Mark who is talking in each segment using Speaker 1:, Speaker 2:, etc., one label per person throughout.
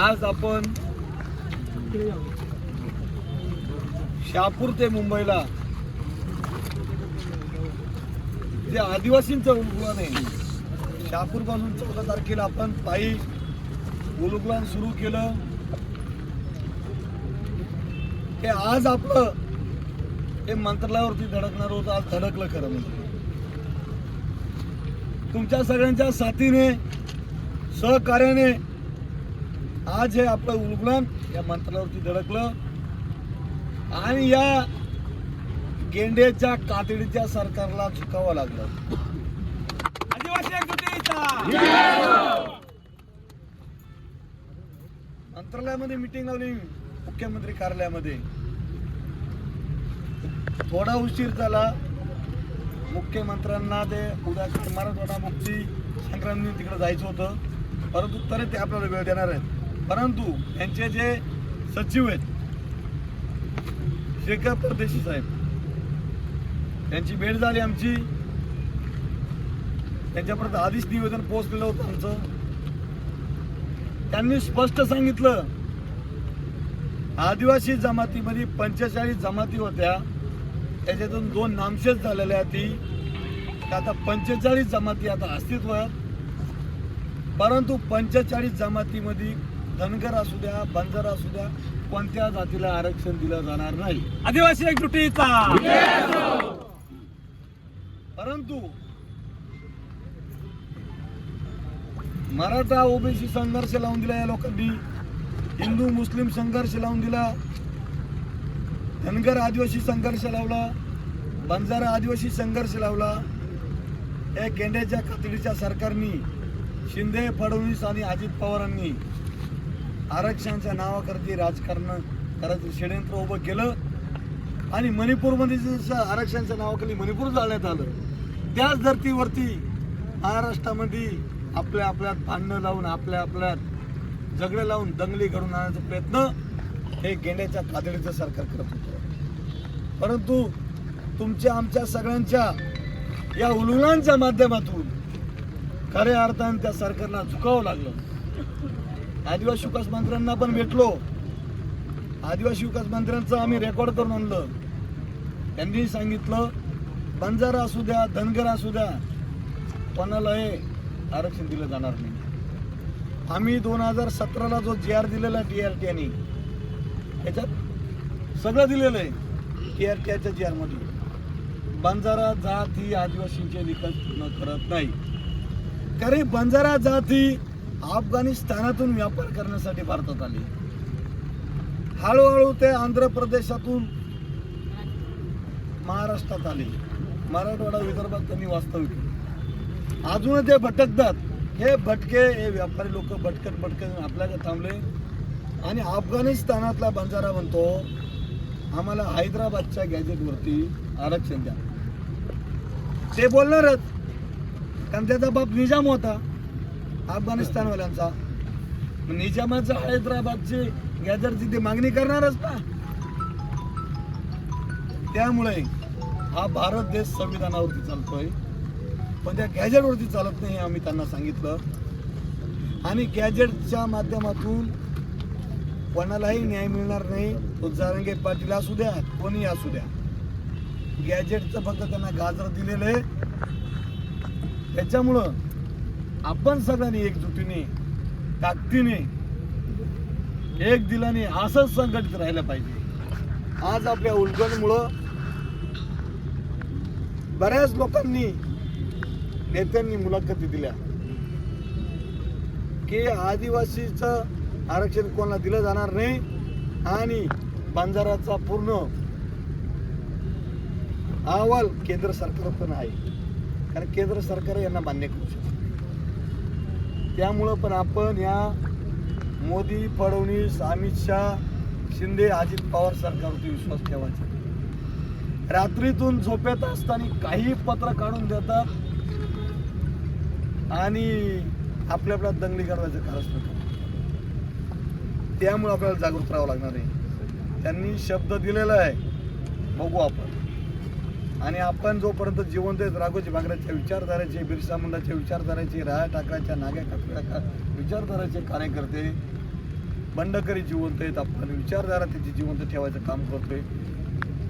Speaker 1: आज आपण शहापूर ते मुंबईला. जे आदिवासींचं उलगुलान आहे शहापूरपासून चौदा तारखेला आपण पायी उलगुलान सुरू केलं. हे आज आपलं हे मंत्रालयावरती धडकणार होतं आज धडकलं खरं म्हणजे. तुमच्या सगळ्यांच्या साथीने सहकार्याने आज हे आपलं उलगडण या मंत्रावरती धडकलं. आणि या गेंड्याच्या कातडीच्या सरकारला झुकावं लागलं.
Speaker 2: आदिवासी
Speaker 1: मंत्रालयामध्ये मिटिंग लावली मुख्यमंत्री कार्यालयामध्ये. थोडा उशीर झाला मुख्यमंत्र्यांना ते उद्या मराठवाडा मुक्ती संक्रांती तिकडे जायचं होतं. परंतु तरी ते आपल्याला वेळ देणार आहेत. परंतु त्यांचे जे सचिव आहेत शेखर परदेशी साहेब त्यांची भेट झाली आमची. त्यांच्यापर्यंत आधीच निवेदन पोहोचलेलं होतं आमचं. त्यांनी स्पष्ट सांगितलं आदिवासी जमातीमध्ये पंचेचाळीस जमाती होत्या. त्याच्यातून दोन नामशेष झालेल्या ती. आता पंचेचाळीस जमाती आता अस्तित्वात. परंतु पंचेचाळीस जमातीमध्ये धनगर असू द्या बंजारा असू द्या कोणत्या जातीला आरक्षण दिलं जाणार नाही.
Speaker 2: आदिवासी एकजुटीचा!
Speaker 1: परंतु मराठा ओबीसी संघर्ष लावून दिला या लोकांनी हिंदू मुस्लिम संघर्ष लावून दिला धनगर आदिवासी संघर्ष लावला बंजारा आदिवासी संघर्ष लावला या गेंड्याच्या खातडीच्या सरकारनी शिंदे फडणवीस आणि अजित पवारांनी आरक्षणाच्या नावाकरती राजकारण करायचं षडयंत्र उभं केलं आणि मणिपूरमध्ये जसं आरक्षणाच्या नावाखाली मणिपूर जाळण्यात आलं त्याच धर्तीवरती महाराष्ट्रामध्ये आपल्या आपल्यात भांडणं लावून आपल्या आपल्यात झगडे लावून दंगली घडून आणण्याचा प्रयत्न हे गेंड्याच्या कातडीचं सरकार करत होतं. परंतु तुमच्या आमच्या सगळ्यांच्या या उलुलांच्या माध्यमातून खऱ्या अर्थानं त्या सरकारला झुकावं लागलं. आदिवासी विकास मंत्र्यांना पण भेटलो. आदिवासी विकास मंत्र्यांचं आम्ही रेकॉर्ड करून आणलं. त्यांनी सांगितलं बंजारा असू द्या धनगर असू द्या कोणाला हे आरक्षण दिलं जाणार नाही. आम्ही दोन हजार सतराला जो जी आर दिलेला टी आर टी त्याच्यात सगळं दिलेलं आहे टी आर टी आरच्या जी आरमध्ये बंजारा जात ही आदिवासींचे निकष पूर्ण करत नाही. कारण बंजारा जात ही अफगाणिस्तानातून व्यापार करण्यासाठी भारतात आले. हळूहळू ते आंध्र प्रदेशातून महाराष्ट्रात आले. मराठवाडा विदर्भात त्यांनी वास्तव्य केलं. अजून ते भटकतात. हे भटके हे व्यापारी लोक भटकत भटकत आपल्याकडे थांबले. आणि अफगाणिस्तानातला बंजारा म्हणतो आम्हाला हैदराबादच्या गॅजेटवरती आरक्षण द्या. ते बोलणारच. कारण त्याचा बाप निजाम होता. अफगाणिस्तानवाल्यांचा. मग निजामाचं हैदराबादची गॅजेटची मागणी करणारच ना त्यामुळे हा भारत देश संविधानावरती चालतोय. पण त्या गॅजेटवरती चालत नाही आम्ही त्यांना सांगितलं. आणि गॅजेटच्या माध्यमातून कोणालाही न्याय मिळणार नाही. तो जारंगे पाटील असू द्या कोणी असू द्या. गॅजेटचं फक्त त्यांना गाजर दिलेलं आहे. त्याच्यामुळं आपण सगळ्यांनी एकजुटीने ताकदीने एक दिलाने असंच संघटित राहिलं पाहिजे. आज आपल्या उलगणमुळं बऱ्याच लोकांनी नेत्यांनी मुलाखती दिल्या. की आदिवासीचं आरक्षण कोणाला दिलं जाणार नाही आणि बंजाराचा पूर्ण अहवाल केंद्र सरकार पण आहे. कारण केंद्र सरकार यांना मान्य करू शकतो त्यामुळं पण आपण या मोदी फडणवीस अमित शहा शिंदे अजित पवार सरकारवरती विश्वास ठेवायचा. रात्रीतून झोपेत असताना काही पत्र काढून देतात आणि आपल्या आपल्या दंगली करायचं खरंच नका त्यामुळे आपल्याला जागृत राहावं लागणार आहे. त्यांनी शब्द दिलेला आहे. बघू आपण. आणि आपण जोपर्यंत जिवंत आहेत राघोजी भांगऱ्याच्या विचारधाराचे बिरसा मुंडाच्या विचारधाराचे राया ठाकरेच्या नाग्या ठाकरे विचारधाराचे कार्यकर्ते बंडकरी जिवंत आहेत आपण विचारधारा त्याची जिवंत ठेवायचं काम करतोय.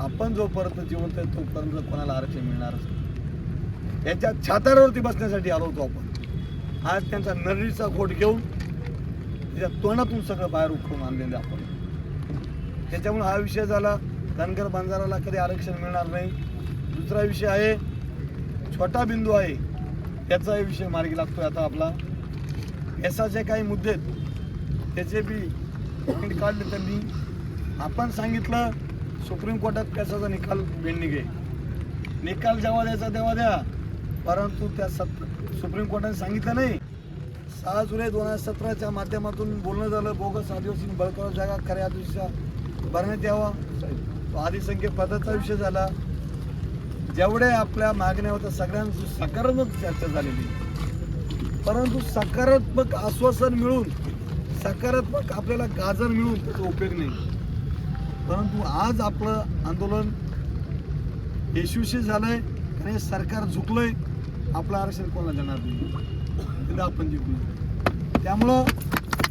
Speaker 1: आपण जोपर्यंत जिवंत आहे तोपर्यंत कोणाला आरक्षण मिळणारच नाही. याच्या छातारावरती बसण्यासाठी आलो होतो आपण. आज त्यांचा नरडीचा घोट घेऊन त्याच्या तोंडातून सगळं बाहेर उठवून आणलेलं आपण. त्याच्यामुळे हा विषय झाला. धनगर बंजाराला कधी आरक्षण मिळणार नाही. दुसरा विषय आहे छोटा बिंदू आहे त्याचाही विषय मार्गी लागतोय आता आपला. एसाचे काही मुद्दे आहेत त्याचे बी पॉईंट काढले त्यांनी. आपण सांगितलं सुप्रीम कोर्टात कशाचा निकाल बेंडिंग आहे. निकाल जेव्हा द्यायचा तेव्हा द्या परंतु त्या सत सुप्रीम कोर्टाने सांगितलं नाही. सहा जुलै दोन हजार सतराच्या माध्यमातून बोलणं झालं बोगस आदिवासी बळकळ जागा खऱ्या आदिवासीच्या भरण्यात यावा. तो आदिसंख्यक पदाचा विषय झाला. जेवढे आपल्या मागण्या होत्या सगळ्यांची सकारात्मक चर्चा झालेली. परंतु सकारात्मक आश्वासन मिळून सकारात्मक आपल्याला गाजर मिळून त्याचा उपयोग नाही. परंतु आज आपलं आंदोलन यशस्वी झालंय आणि हे सरकार झुकलंय आपलं आरक्षण कोणाला देणार नाही? तिथं आपण जिंकलो त्यामुळं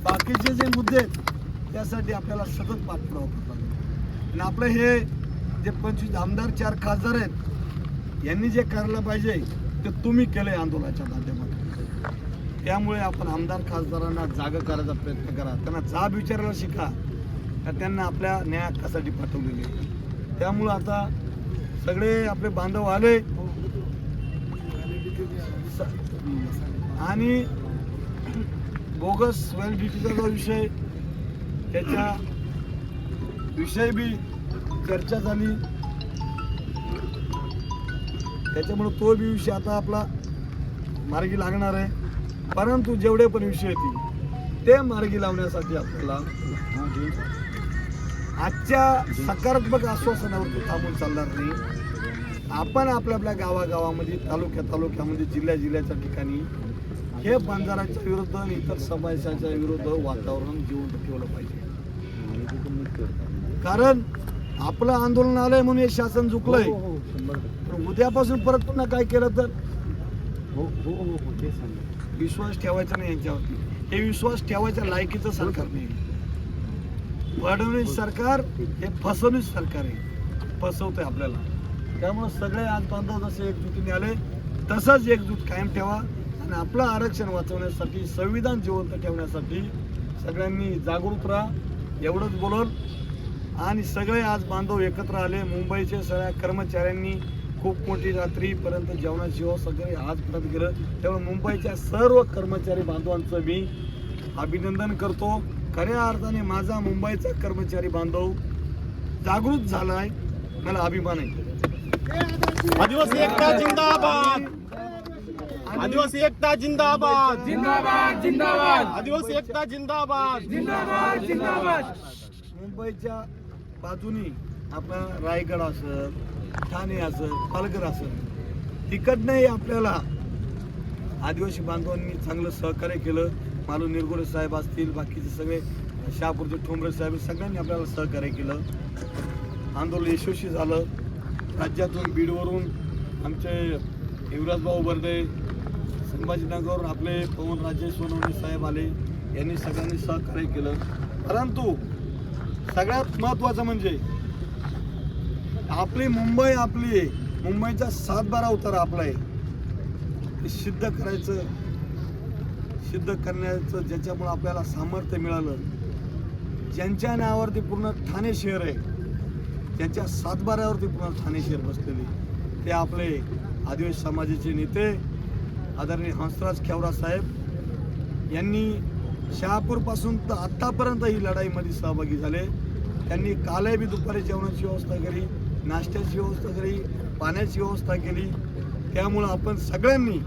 Speaker 1: बाकीचे जे मुद्दे आहेत त्यासाठी आपल्याला सतत पाठपुरावा करतात आणि आपलं हे जे पंचवीस आमदार चार खासदार आहेत यांनी जे करायला पाहिजे ते तुम्ही केलंय आंदोलनाच्या माध्यमातून. त्यामुळे आपण आमदार खासदारांना जागा करायचा प्रयत्न करा. त्यांना जाब विचारायला शिका. का त्यांना आपल्या न्याय हक्कासाठी पाठवलेले आहे. त्यामुळं आता सगळे आपले बांधव आले. आणि बोगस व्हॅलिडिटीचा जो विषय त्याच्या विषय बी चर्चा झाली. त्याच्यामुळे तो बी विषय आता आपला मार्गी लागणार आहे. परंतु जेवढे पण विषय येतील ते मार्गी लावण्यासाठी आपल्याला आजच्या सकारात्मक आश्वासनावरती थांबून चालणार नाही. आपण आपल्या आपल्या गावागावामध्ये तालुक्या तालुक्यामध्ये जिल्ह्या जिल्ह्याच्या ठिकाणी हे बंजाराच्या विरुद्ध आणि इतर समाजाच्या विरुद्ध वातावरण जिवंत ठेवलं पाहिजे. कारण आपलं आंदोलन आलंय म्हणून हे शासन झुकलंय. पण उद्यापासून परत पुन्हा काय केलं तर? विश्वास ठेवायचा नाही यांच्यावरती. हे विश्वास ठेवायच्या लायकीचं सरकार नाही. फडणवीस सरकार हे फसवणूक सरकार आहे. फसवतंय आपल्याला. त्यामुळे सगळे आज बांधव जसे एकजुटीने आले तसंच एकजूट कायम ठेवा. आणि आपलं आरक्षण वाचवण्यासाठी संविधान जिवंत ठेवण्यासाठी सगळ्यांनी जागरूक राहा. एवढंच बोलल आणि सगळे आज बांधव एकत्र आले. मुंबईचे सगळ्या कर्मचाऱ्यांनी खूप मोठी रात्रीपर्यंत जेवणाची व्यवस्था सगळे आजपर्यंत केलं त्यामुळे मुंबईच्या सर्व कर्मचारी बांधवांचं मी अभिनंदन करतो. खऱ्या अर्थाने माझा मुंबईचा कर्मचारी बांधव जागृत झालाय. मला अभिमान आहे.
Speaker 3: आदिवासी एकता जिंदाबाद. आदिवासी एकता जिंदाबाद.
Speaker 2: जिंदाबाद जिंदाबाद.
Speaker 3: आदिवासी एकता जिंदाबाद.
Speaker 2: जिंदाबाद जिंदाबाद.
Speaker 1: मुंबईच्या बाजूनी आपला रायगड असेल ठाणे असं पालघर असं. तिकडनंही आपल्याला आदिवासी बांधवांनी चांगलं सहकार्य केलं. मालू निरगुडे साहेब असतील बाकीचे सगळे शहापूरचे ठोंबरे साहेब सगळ्यांनी आपल्याला सहकार्य केलं. आंदोलन यशस्वी झालं. राज्यातून बीडवरून आमचे युवराजभाऊ बर्डे संभाजीनगर आपले पवन राजे सोनवणे साहेब आले यांनी सगळ्यांनी सहकार्य केलं. परंतु सगळ्यात महत्त्वाचं म्हणजे आपली मुंबई आपली. मुंबईचा सातबारा उतार आपला आहे. ते सिद्ध करायचं सिद्ध करण्याचं ज्याच्यामुळे आपल्याला सामर्थ्य मिळालं. ज्यांच्या नावावरती पूर्ण ठाणे शहर आहे त्यांच्या सातबाऱ्यावरती पूर्ण ठाणे शहर बसलेले ते आपले आदिवासी समाजाचे नेते आदरणीय हंसराज खेवरा साहेब. यांनी शहापूरपासून तर आत्तापर्यंत ही लढाईमध्ये सहभागी झाले. त्यांनी कालही बी दुपारी जेवणाची व्यवस्था केली. नाश्त्याची व्यवस्था केली पाण्याची व्यवस्था केली. त्यामुळं आपण सगळ्यांनी